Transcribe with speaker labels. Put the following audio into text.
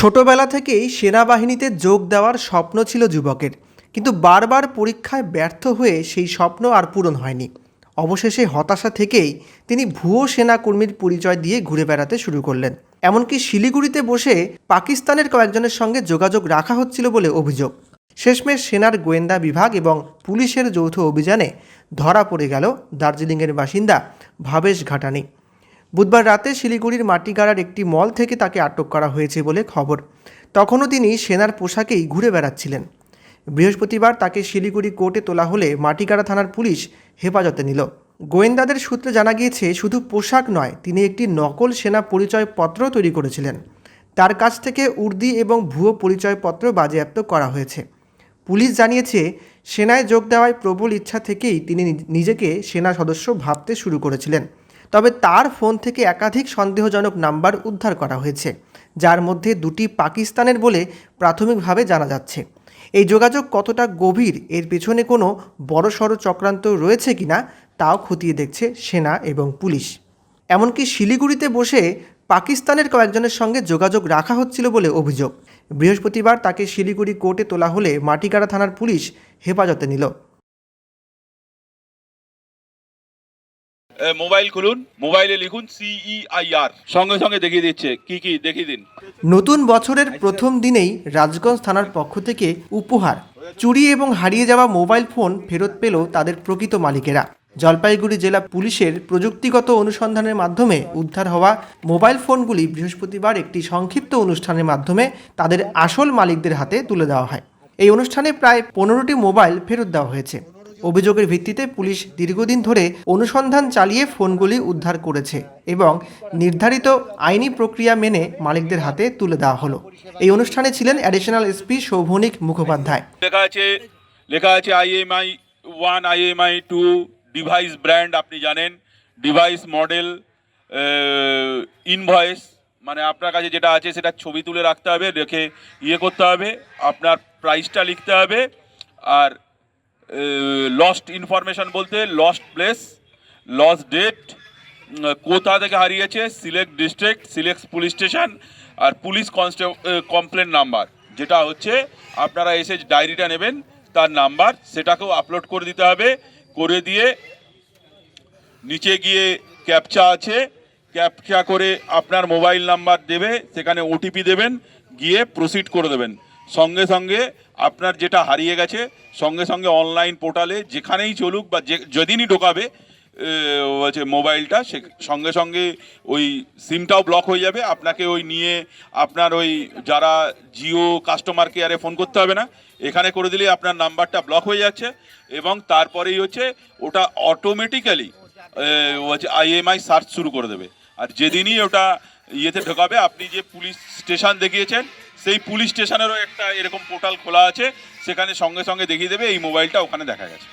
Speaker 1: ছোটবেলা থেকেই সেনাবাহিনীতে যোগ দেওয়ার স্বপ্ন ছিল যুবকের। কিন্তু বারবার পরীক্ষায় ব্যর্থ হয়ে সেই স্বপ্ন আর পূরণ হয়নি। অবশেষে হতাশা থেকেই তিনি ভুয়ো সেনাকর্মীর পরিচয় দিয়ে ঘুরে বেড়াতে শুরু করলেন। এমনকি শিলিগুড়িতে বসে পাকিস্তানের কয়েকজনের সঙ্গে যোগাযোগ রাখা হচ্ছিল বলে অভিযোগ। শেষমেশ সেনার গোয়েন্দা বিভাগ এবং পুলিশের যৌথ অভিযানে ধরা পড়ে গেল দার্জিলিংয়ের বাসিন্দা ভাবেশ ঘাটানি। বুধবার রাতে শিলিগুড়ির মাটিগাড়ার একটি মল থেকে তাকে আটক করা হয়েছে বলে খবর। তখনও তিনি সেনার পোশাকেই ঘুরে বেড়াচ্ছিলেন। বৃহস্পতিবার তাকে শিলিগুড়ি কোর্টে তোলা হলে মাটিগাড়া থানার পুলিশ হেফাজতে নিল। গোয়েন্দাদের সূত্রে জানা গিয়েছে, শুধু পোশাক নয়, তিনি একটি নকল সেনা পরিচয়পত্র তৈরি করেছিলেন। তার কাছ থেকে উর্দি এবং ভুয়ো পরিচয়পত্র বাজেয়াপ্ত করা হয়েছে। পুলিশ জানিয়েছে, সেনায় যোগ দেওয়ায় প্রবল ইচ্ছা থেকেই তিনি নিজেকে সেনা সদস্য ভাবতে শুরু করেছিলেন। তবে তার ফোন থেকে একাধিক সন্দেহজনক নাম্বার উদ্ধার করা হয়েছে, যার মধ্যে দুটি পাকিস্তানের বলে প্রাথমিকভাবে জানা যাচ্ছে। এই যোগাযোগ কতটা গভীর, এর পেছনে কোনো বড়সড় চক্রান্ত রয়েছে কিনা, তাও খতিয়ে দেখছে সেনা এবং পুলিশ। এমনকি শিলিগুড়িতে বসে পাকিস্তানের কয়েকজনের সঙ্গে যোগাযোগ রাখা হচ্ছিল বলে অভিযোগ। বৃহস্পতিবার তাকে শিলিগুড়ি কোর্টে তোলা হলে মাটিগাড়া থানার পুলিশ হেফাজতে নিল।
Speaker 2: মোবাইল খুলুন, মোবাইলে লিখুন সিইআইআর সঙ্গে সঙ্গে দেখিয়ে দিচ্ছে, কি কি, দেখিয়ে দিন।
Speaker 1: নতুন বছরের প্রথম দিনেই রাজগঞ্জ থানার পক্ষ থেকে উপহার। চুরি এবং হারিয়ে যাওয়া মোবাইল ফোন ফেরত পেল তাদের প্রকৃত মালিকেরা। জলপাইগুড়ি জেলা পুলিশের প্রযুক্তিগত অনুসন্ধানের মাধ্যমে উদ্ধার হওয়া মোবাইল ফোনগুলি বৃহস্পতিবার একটি সংক্ষিপ্ত অনুষ্ঠানের মাধ্যমে তাদের আসল মালিকদের হাতে তুলে দেওয়া হয়। এই অনুষ্ঠানে প্রায় পনেরোটি মোবাইল ফেরত দেওয়া হয়েছে। অভিযোগের ভিত্তিতে পুলিশ দীর্ঘদিন ধরে অনুসন্ধান চালিয়ে ফোনগুলি উদ্ধার করেছে এবং নির্ধারিত আইনি প্রক্রিয়া মেনে মালিকদের হাতে তুলে দেওয়া হলো। এই অনুষ্ঠানে ছিলেন অ্যাডিশনাল এসপি শোভনিক মুখোপাধ্যায়।
Speaker 2: লেখা আছে লেখা আছে IMEI one IMEI two device brand আপনি জানেন ডিভাইস মডেল ইনভয়েস মানে আপনার কাছে যেটা আছে সেটা ছবি তুলে রাখতে হবে, রেখে ইয়ে করতে হবে, আপনার প্রাইসটা লিখতে হবে, আর লস্ট ইনফরমেশন বলতে লস্ট প্লেস লস্ট ডেট কোথা থেকে হারিয়েছে select district select police station আর পুলিশ কনস্টে কমপ্লেন নাম্বার যেটা হচ্ছে আপনারা এসে ডায়েরিটা নেবেন, তার নাম্বার সেটাকেও আপলোড করে দিতে হবে, করে দিয়ে নিচে গিয়ে ক্যাপচা আছে ক্যাপচা করে আপনার মোবাইল নাম্বার দেবে, সেখানে ওটিপি দেবেন, গিয়ে প্রসিড করে দেবেন। সঙ্গে সঙ্গে আপনার যেটা হারিয়ে গেছে, সঙ্গে সঙ্গে অনলাইন পোর্টালে যেখানেই চলুক বা যে, যেদিনই ঢোকাবে হচ্ছে মোবাইলটা, সে, সঙ্গে সঙ্গে ওই সিমটাও ব্লক হয়ে যাবে। আপনাকে ওই নিয়ে আপনার ওই যারা জিও কাস্টমার কেয়ারে ফোন করতে হবে না, এখানে করে দিলে আপনার নাম্বারটা ব্লক হয়ে যাচ্ছে এবং তারপরেই হচ্ছে ওটা অটোমেটিক্যালি হচ্ছে আইএমআই সার্চ শুরু করে দেবে। আর যেদিনই ওটা ইয়েতে ঢোকাবে, আপনি যে পুলিশ স্টেশন দেখিয়েছেন সেই পুলিশ স্টেশনেরও একটা এরকম পোর্টাল খোলা আছে, সেখানে সঙ্গে সঙ্গে দেখিয়ে দেবে, এই মোবাইলটা ওখানে দেখা গেছে।